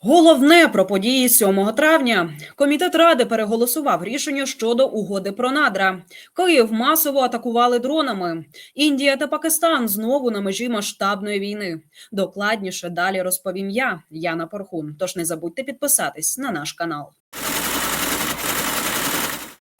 Головне про події 7 травня. Комітет ради переголосував рішення щодо угоди про надра. Київ масово атакували дронами. Індія та Пакистан знову на межі масштабної війни. Докладніше далі розповім я, Яна Порхун. Тож не забудьте підписатись на наш канал.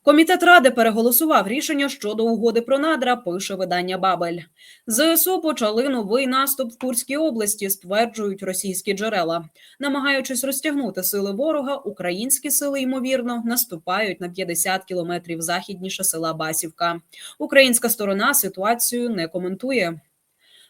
Комітет ради переголосував рішення щодо угоди про надра. Пише видання Бабель. ЗСУ почали новий наступ в Курській області, стверджують російські джерела. Намагаючись розтягнути сили ворога, українські сили ймовірно наступають на 50 кілометрів західніше села Басівка. Українська сторона ситуацію не коментує.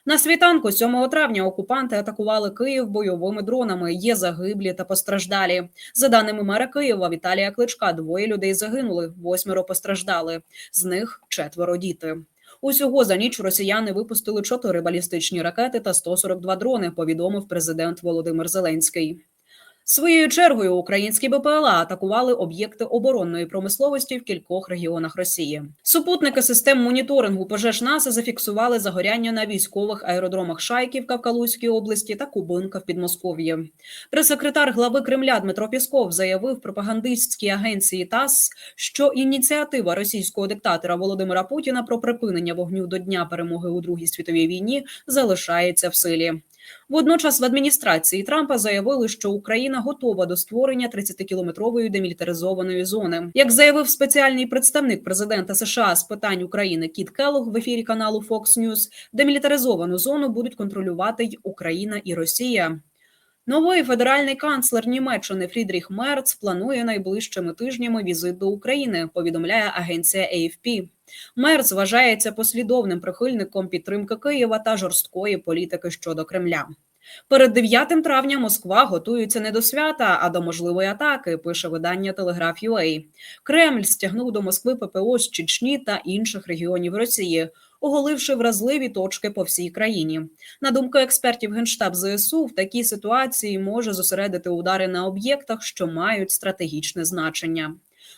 На світанку 7 травня окупанти атакували Київ бойовими дронами. Є загиблі та постраждалі. За даними мера Києва Віталія Кличка, двоє людей загинули, восьмеро постраждали. З них четверо діти. Усього за ніч росіяни випустили чотири балістичні ракети та 142 дрони. Повідомив президент Володимир Зеленський. Своєю чергою українські БПЛА атакували об'єкти оборонної промисловості в кількох регіонах Росії. Супутники систем моніторингу пожеж НАСА зафіксували загоряння на військових аеродромах Шайківка в Калузькій області та Кубинка в Підмосков'ї. Прес-секретар глави Кремля Дмитро Пісков заявив пропагандистській агенції ТАСС, що ініціатива російського диктатора Володимира Путіна про припинення вогню до дня перемоги у Другій світовій війні залишається в силі. Водночас в адміністрації Трампа заявили, що Україна готова до створення 30-кілометрової демілітаризованої зони. Як заявив спеціальний представник президента США з питань України Кіт Келлог в ефірі каналу Fox News, демілітаризовану зону будуть контролювати й Україна і Росія. Новий федеральний канцлер Німеччини Фрідріх Мерц планує найближчими тижнями візит до України. Повідомляє агенція AFP. Мерц вважається послідовним прихильником підтримки Києва та жорсткої політики щодо Кремля. Перед 9 травня Москва готується не до свята, а до можливої атаки. Пише видання Телеграф.UA. Кремль стягнув до Москви ППО з Чечні та інших регіонів Росії, оголивши вразливі точки по всій країні. На думку експертів Генштаб ЗСУ, в такій ситуації може зосередити удари на об'єктах, що мають стратегічне значення.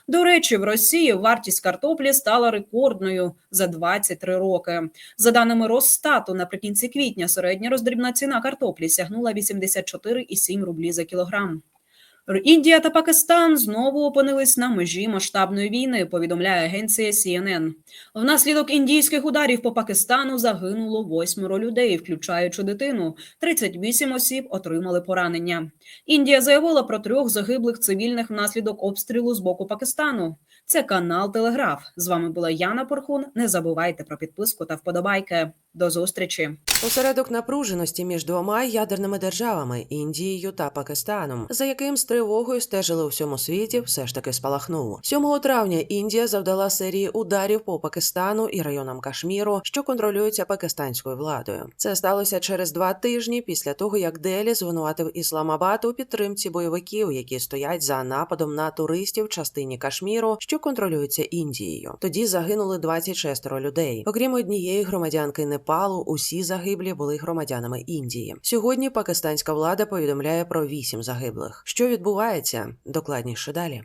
До речі, в Росії вартість картоплі стала рекордною за 23 роки. За даними Росстату, наприкінці квітня середня роздрібна ціна картоплі сягнула 84,7 рублі за кілограм. Індія та Пакистан знову опинились на межі масштабної війни. Повідомляє агенція CNN. Внаслідок індійських ударів по Пакистану загинуло восьмеро людей, включаючи дитину. 38 осіб отримали поранення. Індія заявила про трьох загиблих цивільних внаслідок обстрілу з боку Пакистану. Це канал Телеграф. З вами була Яна Порхун. Не забувайте про підписку та вподобайки. До зустрічі. Осередок напруженості між двома ядерними державами Індією та Пакистаном, за яким з тривогою стежили у всьому світі, все ж таки спалахнув. 7 травня Індія завдала серії ударів по Пакистану і районам Кашміру, що контролюються пакистанською владою. Це сталося через два тижні після того, як Делі звинуватив Ісламабад у підтримці бойовиків, які стоять за нападом на туристів в частині Кашміру, що контролюється Індією. Тоді загинули 26 людей. Окрім однієї громадянки Непалу, усі загиблі були громадянами Індії. Сьогодні пакистанська влада повідомляє про вісім загиблих. Що відбувається? Докладніше далі.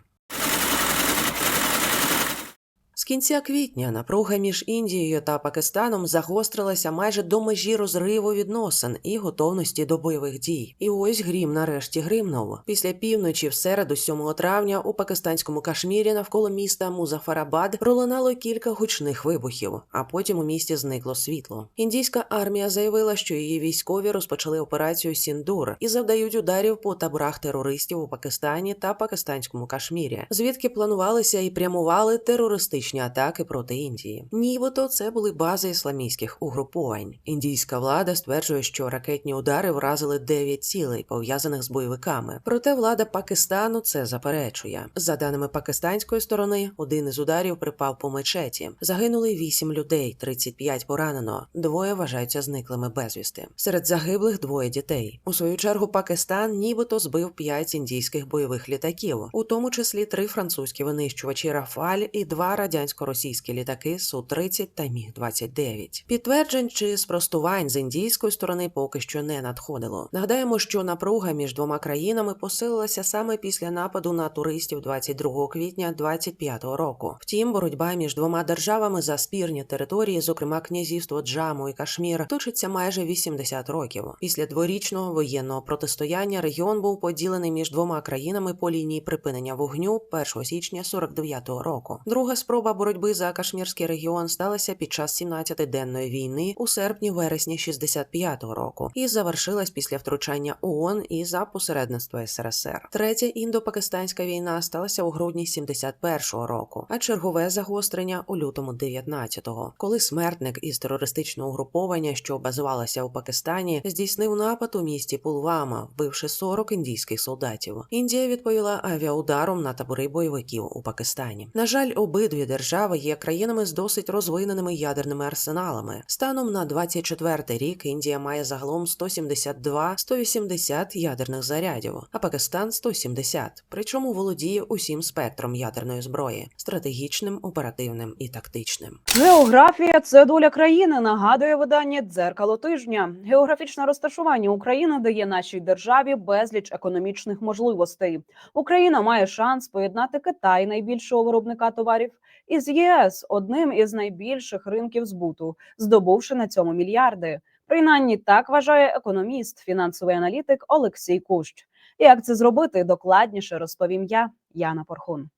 Кінця квітня напруга між Індією та Пакистаном загострилася майже до межі розриву відносин і готовності до бойових дій. І ось грім нарешті гримнув. Після півночі, в середу, 7 травня, у пакистанському Кашмірі навколо міста Музафарабад пролунало кілька гучних вибухів, а потім у місті зникло світло. Індійська армія заявила, що її військові розпочали операцію Сіндур і завдають ударів по таборах терористів у Пакистані та пакистанському Кашмірі, звідки планувалися і прямували терористичні атаки проти Індії. Нібито це були бази ісламістських угруповань. Індійська влада стверджує, що ракетні удари вразили 9 цілей, пов'язаних з бойовиками. Проте влада Пакистану це заперечує. За даними пакистанської сторони, один із ударів припав по мечеті. Загинули 8 людей, 35 поранено. Двоє вважаються зниклими безвісти. Серед загиблих двоє дітей. У свою чергу Пакистан нібито збив 5 індійських бойових літаків, у тому числі три французькі винищувачі Рафаль і два радянські українсько-російські літаки Су-30 та Міг-29. Підтверджень чи спростувань з індійської сторони поки що не надходило. Нагадаємо, що напруга між двома країнами посилилася саме після нападу на туристів 22 квітня 25 року. Втім, боротьба між двома державами за спірні території, зокрема князівство Джаму і Кашмір, точиться майже 80 років. Після дворічного воєнного протистояння регіон був поділений між двома країнами по лінії припинення вогню 1 січня 49-го року. Друга спроба боротьби за Кашмірський регіон сталася під час 17-денної війни у серпні-вересні 65-го року і завершилась після втручання ООН і за посередництва СРСР. Третя індо-пакистанська війна сталася у грудні 71-го року, а чергове загострення у лютому 19-го, коли смертник із терористичного угруповання, що базувалося у Пакистані, здійснив напад у місті Пулвама, вбивши 40 індійських солдатів. Індія відповіла авіаударом на табори бойовиків у Пакистані. На жаль, обидві держави є країнами з досить розвиненими ядерними арсеналами. Станом на 24-й рік Індія має загалом 172-180 ядерних зарядів, а Пакистан 170, причому володіє усім спектром ядерної зброї стратегічним, оперативним і тактичним. Географія це доля країни. Нагадує видання дзеркало тижня. Географічне розташування України дає нашій державі безліч економічних можливостей. Україна має шанс поєднати Китай, найбільшого виробника товарів, із ЄС, одним із найбільших ринків збуту, здобувши на цьому мільярди. Принаймні так вважає економіст, фінансовий аналітик Олексій Кущ. Як це зробити, докладніше розповім я, Яна Порхун.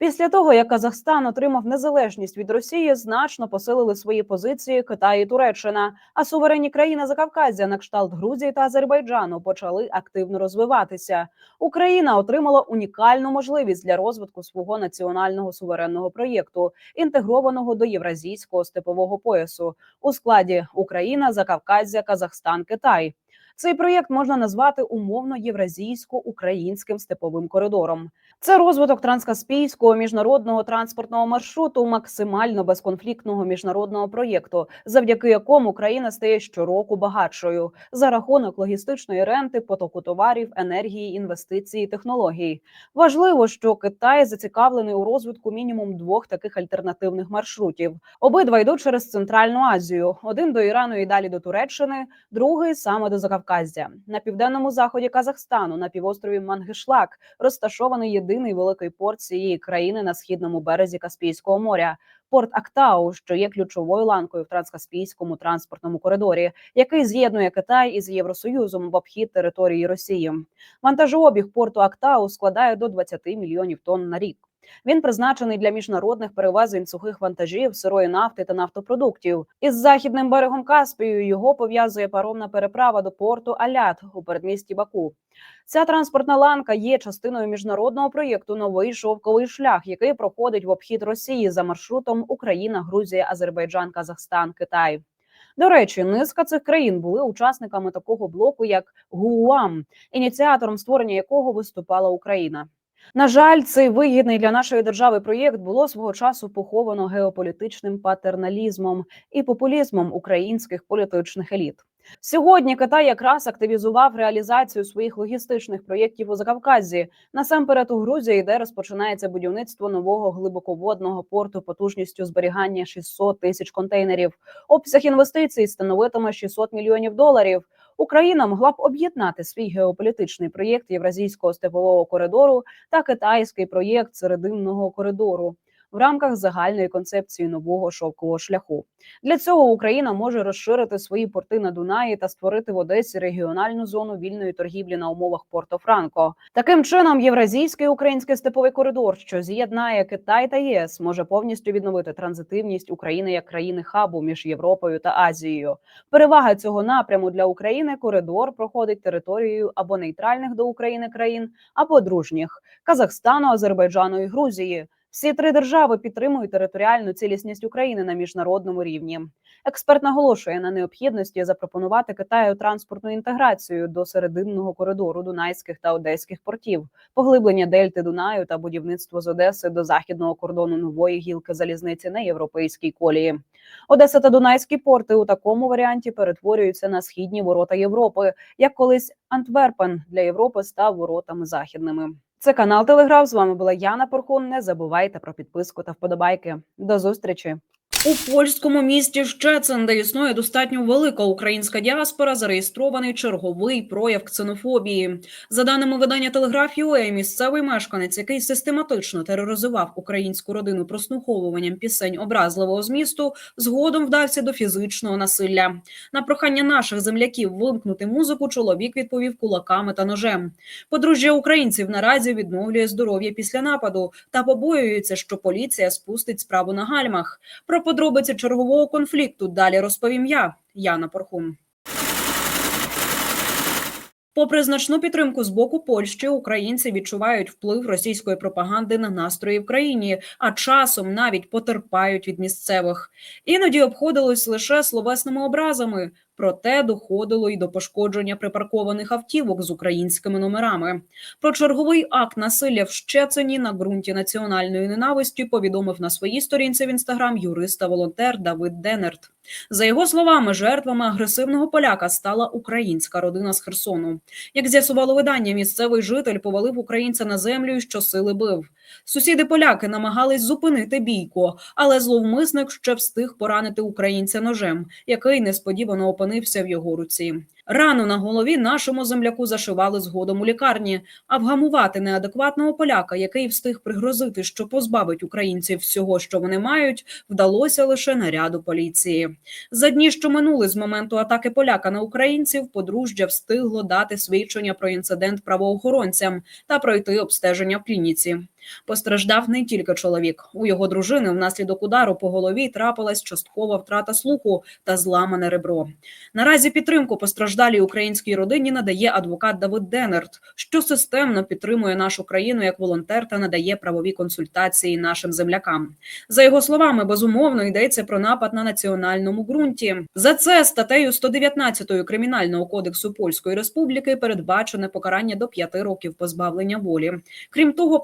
Після того, як Казахстан отримав незалежність від Росії, значно посилили свої позиції Китай і Туреччина. А суверенні країни Закавказя, на кшталт Грузії та Азербайджану, почали активно розвиватися. Україна отримала унікальну можливість для розвитку свого національного суверенного проєкту, інтегрованого до євразійського степового поясу у складі Україна, Закавказя, Казахстан, Китай. Цей проєкт можна назвати умовно євразійсько-українським степовим коридором. Це розвиток транскаспійського міжнародного транспортного маршруту, максимально безконфліктного міжнародного проєкту, завдяки якому країна стає щороку багатшою за рахунок логістичної ренти, потоку товарів, енергії, інвестицій, технологій. Важливо, що Китай зацікавлений у розвитку мінімум двох таких альтернативних маршрутів. Обидва йдуть через Центральну Азію: один до Ірану і далі до Туреччини, другий саме до Закавказя. На південному заході Казахстану на півострові Мангишлак розташований єдиний великий великої порції країни на східному березі Каспійського моря. Порт Актау, що є ключовою ланкою в транскаспійському транспортному коридорі, який з'єднує Китай із Євросоюзом в обхід території Росії. Вантажообіг порту Актау складає до 20 мільйонів тонн на рік. Він призначений для міжнародних перевезень сухих вантажів, сирої нафти та нафтопродуктів. Із західним берегом Каспію його пов'язує паромна переправа до порту Алят у передмісті Баку. Ця транспортна ланка є частиною міжнародного проєкту Новий шовковий шлях, який проходить в обхід Росії за маршрутом Україна, Грузія, Азербайджан, Казахстан, Китай. До речі, низка цих країн були учасниками такого блоку, як ГУАМ, ініціатором створення якого виступала Україна. На жаль, цей вигідний для нашої держави проєкт було свого часу поховано геополітичним патерналізмом і популізмом українських політичних еліт. Сьогодні Китай якраз активізував реалізацію своїх логістичних проєктів у Закавказі, насамперед у Грузії, де розпочинається будівництво нового глибоководного порту потужністю зберігання 600 тисяч контейнерів. Обсяг інвестицій становитиме 600 мільйонів доларів. Україна могла б об'єднати свій геополітичний проєкт Євразійського степового коридору та китайський проєкт Серединного коридору в рамках загальної концепції нового шовкового шляху. Для цього Україна може розширити свої порти на Дунаї та створити в Одесі регіональну зону вільної торгівлі на умовах Порто-Франко. Таким чином, євразійський український степовий коридор, що з'єднає Китай та ЄС, може повністю відновити транзитивність України як країни хабу між Європою та Азією. Перевага цього напряму для України коридор проходить територією або нейтральних до України країн, або дружніх Казахстану, Азербайджану і Грузії. Всі три держави підтримують територіальну цілісність України на міжнародному рівні. Експерт наголошує на необхідності запропонувати Китаю транспортну інтеграцію до серединного коридору дунайських та одеських портів, поглиблення дельти Дунаю та будівництво з Одеси до західного кордону нової гілки залізниці на європейській колії. Одеса та Дунайські порти у такому варіанті перетворюються на східні ворота Європи, як колись Антверпен для Європи став воротами західними. Це канал Телеграф. З вами була Яна Порхун. Не забувайте про підписку та вподобайки. До зустрічі. У польському місті Щецин, де існує достатньо велика українська діаспора, зареєстрований черговий прояв ксенофобії. За даними видання Телеграф.UA, місцевий мешканець, який систематично тероризував українську родину прослуховуванням пісень образливого змісту, згодом вдався до фізичного насилля. На прохання наших земляків вимкнути музику, чоловік відповів кулаками та ножем. Подружжя українців наразі відновлює здоров'я після нападу та побоюється, що поліція спустить справу на гальмах. Про подробиці чергового конфлікту далі розповім я, Яна Порхун. Попри значну підтримку з боку Польщі, українці відчувають вплив російської пропаганди на настрої в країні, а часом навіть потерпають від місцевих. Іноді обходилось лише словесними образами, проте доходило й до пошкодження припаркованих автівок з українськими номерами. Про черговий акт насилля в Щецині на ґрунті національної ненависті повідомив на своїй сторінці в інстаграм юрист та волонтер Давид Денерт. За його словами, жертвами агресивного поляка стала українська родина з Херсону. Як з'ясувало видання, місцевий житель повалив українця на землю і щосили бив. Сусіди поляки намагались зупинити бійку, але зловмисник ще встиг поранити українця ножем, який несподівано опинився в його руці. Рану на голові нашому земляку зашивали згодом у лікарні. А вгамувати неадекватного поляка, який встиг пригрозити, що позбавить українців всього, що вони мають, вдалося лише наряду поліції. За дні, що минули з моменту атаки поляка на українців, подружжя встигло дати свідчення про інцидент правоохоронцям та пройти обстеження в клініці. Постраждав не тільки чоловік. У його дружини внаслідок удару по голові трапилась часткова втрата слуху та зламане ребро. Наразі підтримку постраждалій українській родині надає адвокат Давид Денерт, що системно підтримує нашу країну як волонтер та надає правові консультації нашим землякам. За його словами, безумовно йдеться про напад на національному ґрунті. За це статтею 119 кримінального кодексу Польської Республіки передбачене покарання до 5 років позбавлення волі. Крім того,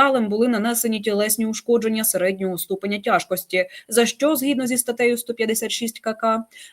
постраждалим були нанесені тілесні ушкодження середнього ступеня тяжкості, за що згідно зі статтею 156 КК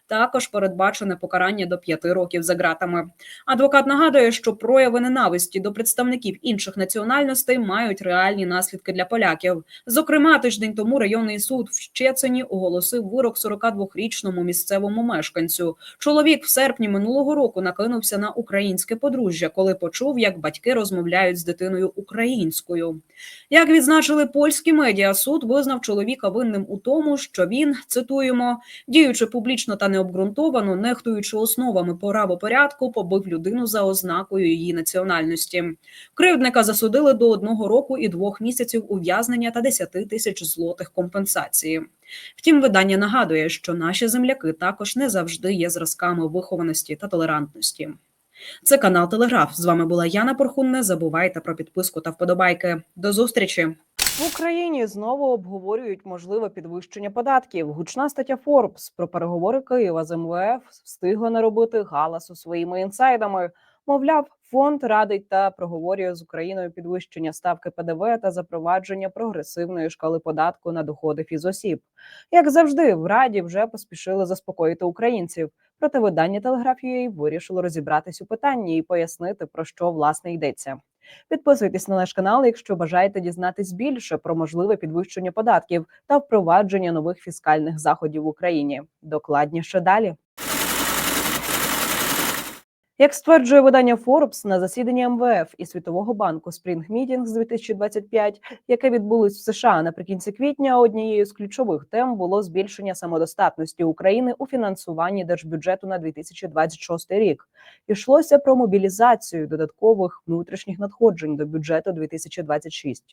також передбачене покарання до 5 років за ґратами. Адвокат нагадує, що прояви ненависті до представників інших національностей мають реальні наслідки для поляків. Зокрема, тиждень тому районний суд в Щецині оголосив вирок 42-річному місцевому мешканцю. Чоловік в серпні минулого року накинувся на українське подружжя, коли почув, як батьки розмовляють з дитиною українською. Як відзначили польські медіа, суд визнав чоловіка винним у тому, що він цитуємо, діючи публічно та необґрунтовано, нехтуючи основами правопорядку, побив людину за ознакою її національності. Кривдника засудили до одного року і двох місяців ув'язнення та 10 тисяч злотих компенсації. Втім, видання нагадує, що наші земляки також не завжди є зразками вихованості та толерантності. Це канал Телеграф. З вами була Яна Порхун. Не забувайте про підписку та вподобайки. До зустрічі. В Україні знову обговорюють можливе підвищення податків. Гучна стаття Forbes про переговори Києва з МВФ встигла наробити галасу своїми інсайдами. Мовляв, фонд радить та проговорює з Україною підвищення ставки ПДВ та запровадження прогресивної шкали податку на доходи фізосіб. Як завжди, в раді вже поспішили заспокоїти українців. Проте видання телеграфії вирішило розібратись у питанні і пояснити про що власне йдеться. Підписуйтесь на наш канал, якщо бажаєте дізнатись більше про можливе підвищення податків та впровадження нових фіскальних заходів в Україні. Докладніше далі. Як стверджує видання Forbes, на засіданні МВФ і Світового банку Spring Meetings 2025, яке відбулось в США наприкінці квітня, однією з ключових тем було збільшення самодостатності України у фінансуванні держбюджету на 2026 рік. Йшлося про мобілізацію додаткових внутрішніх надходжень до бюджету 2026.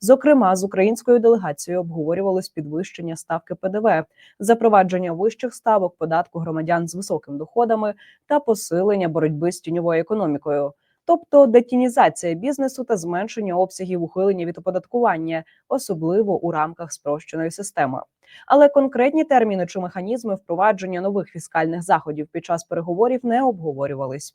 Зокрема, з українською делегацією обговорювалось підвищення ставки ПДВ, запровадження вищих ставок податку громадян з високими доходами та посилення боротьби з тіньовою економікою, тобто детінізація бізнесу та зменшення обсягів ухилення від оподаткування, особливо у рамках спрощеної системи. Але конкретні терміни чи механізми впровадження нових фіскальних заходів під час переговорів не обговорювались.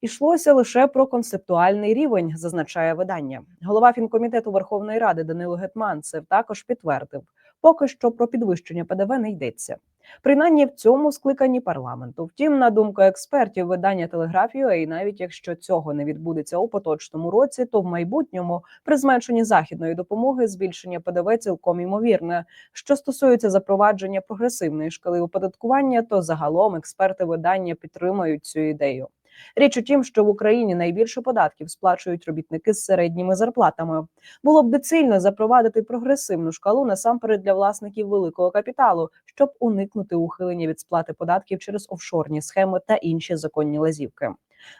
Ішлося лише про концептуальний рівень, зазначає видання. Голова фінкомітету Верховної Ради Данило Гетманцев також підтвердив, поки що про підвищення ПДВ не йдеться. Принаймні в цьому скликанні парламенту. Втім, на думку експертів, видання телеграфію, і навіть якщо цього не відбудеться у поточному році, то в майбутньому при зменшенні західної допомоги збільшення ПДВ цілком імовірне. Що стосується запровадження прогресивної шкали оподаткування, то загалом експерти видання підтримують цю ідею. Річ у тім, що в Україні найбільше податків сплачують робітники з середніми зарплатами. Було б доцільно запровадити прогресивну шкалу насамперед для власників великого капіталу, щоб уникнути ухилення від сплати податків через офшорні схеми та інші законні лазівки.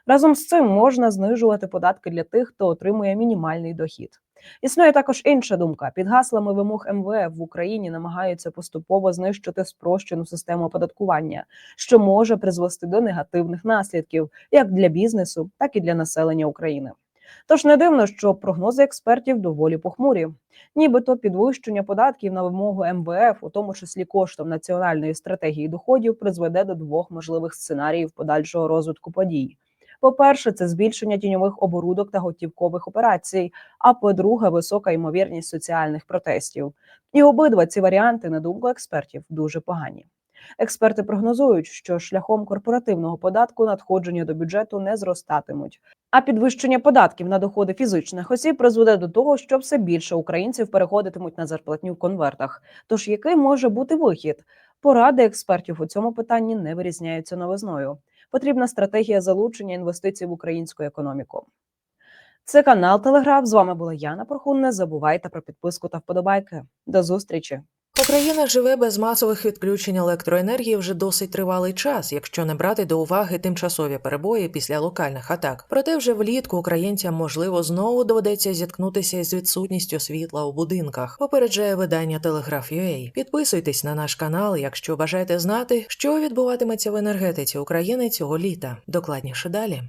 Разом з цим можна знижувати податки для тих, хто отримує мінімальний дохід. Існує також інша думка. Під гаслами вимог МВФ в Україні намагаються поступово знищити спрощену систему оподаткування, що може призвести до негативних наслідків як для бізнесу, так і для населення України. Тож не дивно, що прогнози експертів доволі похмурі. Нібито підвищення податків на вимогу МВФ, у тому числі коштом національної стратегії доходів, призведе до двох можливих сценаріїв подальшого розвитку подій. По-перше, це збільшення тіньових оборудок та готівкових операцій. А по-друге, висока ймовірність соціальних протестів. І обидва ці варіанти, на думку експертів, дуже погані. Експерти прогнозують, що шляхом корпоративного податку надходження до бюджету не зростатимуть. А підвищення податків на доходи фізичних осіб призведе до того, що все більше українців переходитимуть на зарплатню в конвертах. Тож який може бути вихід? Поради експертів у цьому питанні не вирізняються новизною. Потрібна стратегія залучення інвестицій в українську економіку. Це канал Телеграф. З вами була Яна Порхун. Не забувайте про підписку та вподобайки. До зустрічі. Україна живе без масових відключень електроенергії вже досить тривалий час, якщо не брати до уваги тимчасові перебої після локальних атак. Проте вже влітку українцям можливо знову доведеться зіткнутися із відсутністю світла у будинках. Попереджає видання Телеграф.ua. Підписуйтесь на наш канал, якщо бажаєте знати, що відбуватиметься в енергетиці України цього літа. Докладніше далі.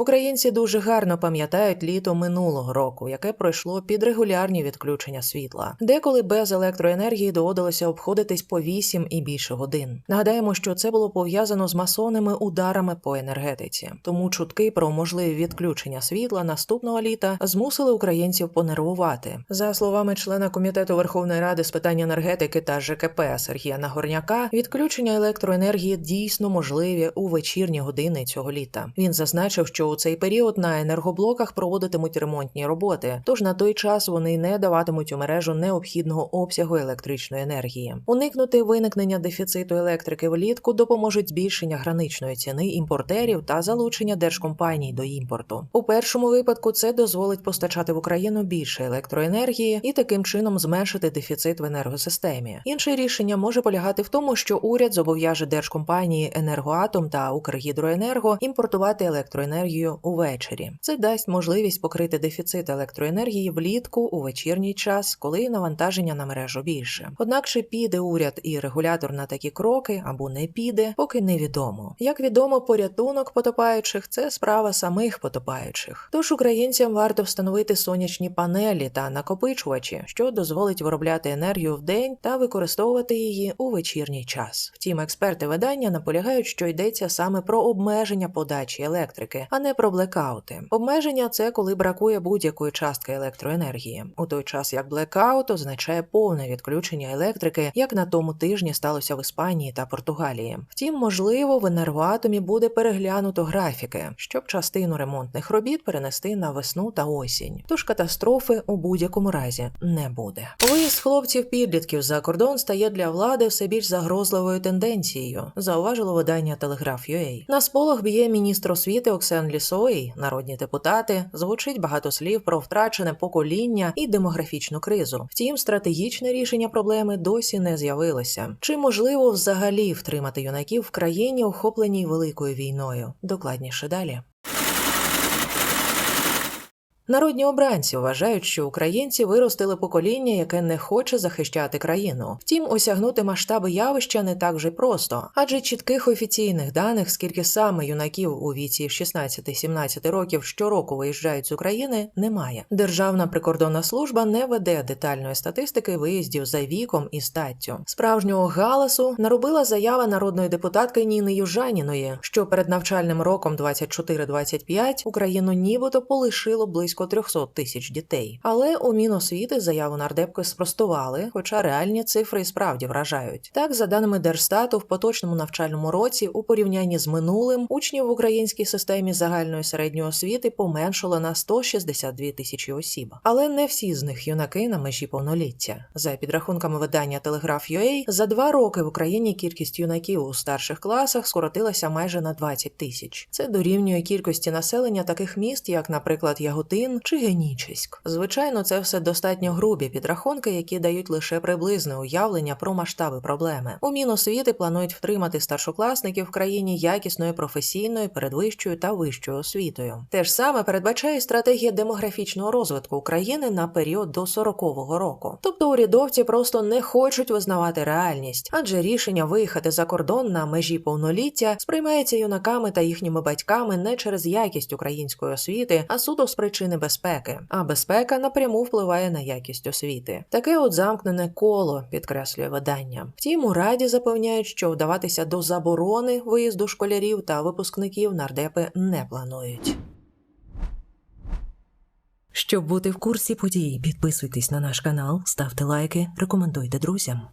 Українці дуже гарно пам'ятають літо минулого року, яке пройшло під регулярні відключення світла. Деколи без електроенергії доводилося обходитись по 8 і більше годин. Нагадаємо, що це було пов'язано з масонними ударами по енергетиці. Тому чутки про можливі відключення світла наступного літа змусили українців понервувати. За словами члена комітету Верховної Ради з питань енергетики та ЖКП Сергія Нагорняка, відключення електроенергії дійсно можливі у вечірні години цього літа. Він зазначив, що у цей період на енергоблоках проводитимуть ремонтні роботи, тож на той час вони не даватимуть у мережу необхідного обсягу електричної енергії. Уникнути виникнення дефіциту електрики влітку допоможуть збільшення граничної ціни імпортерів та залучення держкомпаній до імпорту. У першому випадку це дозволить постачати в Україну більше електроенергії і таким чином зменшити дефіцит в енергосистемі. Інше рішення може полягати в тому, що уряд зобов'яже держкомпанії Енергоатом та Укргідроенерго імпортувати електроенергію увечері. Це дасть можливість покрити дефіцит електроенергії влітку у вечірній час, коли навантаження на мережу більше. Однак чи піде уряд і регулятор на такі кроки або не піде, поки невідомо. Як відомо, порятунок потопаючих це справа самих потопаючих. Тож українцям варто встановити сонячні панелі та накопичувачі, що дозволить виробляти енергію в день та використовувати її у вечірній час. Втім, експерти видання наполягають, що йдеться саме про обмеження подачі електрики, а не про блекаути. Обмеження це коли бракує будь-якої частки електроенергії, у той час як блекаут означає повне відключення електрики, як на тому тижні сталося в Іспанії та Португалії. Втім, можливо, в енергоатомі буде переглянуто графіки, щоб частину ремонтних робіт перенести на весну та осінь. Тож катастрофи у будь-якому разі не буде. Виїзд хлопців підлітків за кордон стає для влади все більш загрозливою тенденцією, зауважило видання Телеграф.ua. На сполох б'є міністр освіти Оксен Лісой, народні депутати, звучить багато слів про втрачене покоління і демографічну кризу. Втім, стратегічне рішення проблеми досі не з'явилося. Чи можливо взагалі втримати юнаків в країні, охопленій великою війною? Докладніше далі. Народні обранці вважають, що українці виростили покоління, яке не хоче захищати країну. Втім, осягнути масштаби явища не так вже просто, адже чітких офіційних даних, скільки саме юнаків у віці 16-17 років щороку виїжджають з України, немає. Державна прикордонна служба не веде детальної статистики виїздів за віком і статтю. Справжнього галасу наробила заява народної депутатки Ніни Южаніної, що перед навчальним роком 24-25 Україну нібито полишило близько близько 300 тисяч дітей. Але у Міносвіти заяву нардепки спростували, хоча реальні цифри і справді вражають. Так, за даними Держстату, в поточному навчальному році у порівнянні з минулим учнів в українській системі загальної середньої освіти поменшало на 162 тисячі осіб. Але не всі з них юнаки на межі повноліття. За підрахунками видання Telegraph.ua, за два роки в Україні кількість юнаків у старших класах скоротилася майже на 20 тисяч. Це дорівнює кількості населення таких міст, як, наприклад, Яготин чи Генічеськ. Звичайно, це все достатньо грубі підрахунки, які дають лише приблизне уявлення про масштаби проблеми. У Міносвіти планують втримати старшокласників в країні якісною професійною, передвищою та вищою освітою. Те ж саме передбачає стратегія демографічного розвитку України на період до 40-го року. Тобто урядовці просто не хочуть визнавати реальність, адже рішення виїхати за кордон на межі повноліття сприймається юнаками та їхніми батьками не через якість української освіти, а суто з причини безпеки. А безпека напряму впливає на якість освіти. Таке от замкнене коло підкреслює видання. Втім, у раді запевняють, що вдаватися до заборони виїзду школярів та випускників нардепи не планують. Щоб бути в курсі подій, підписуйтесь на наш канал, ставте лайки, рекомендуйте друзям.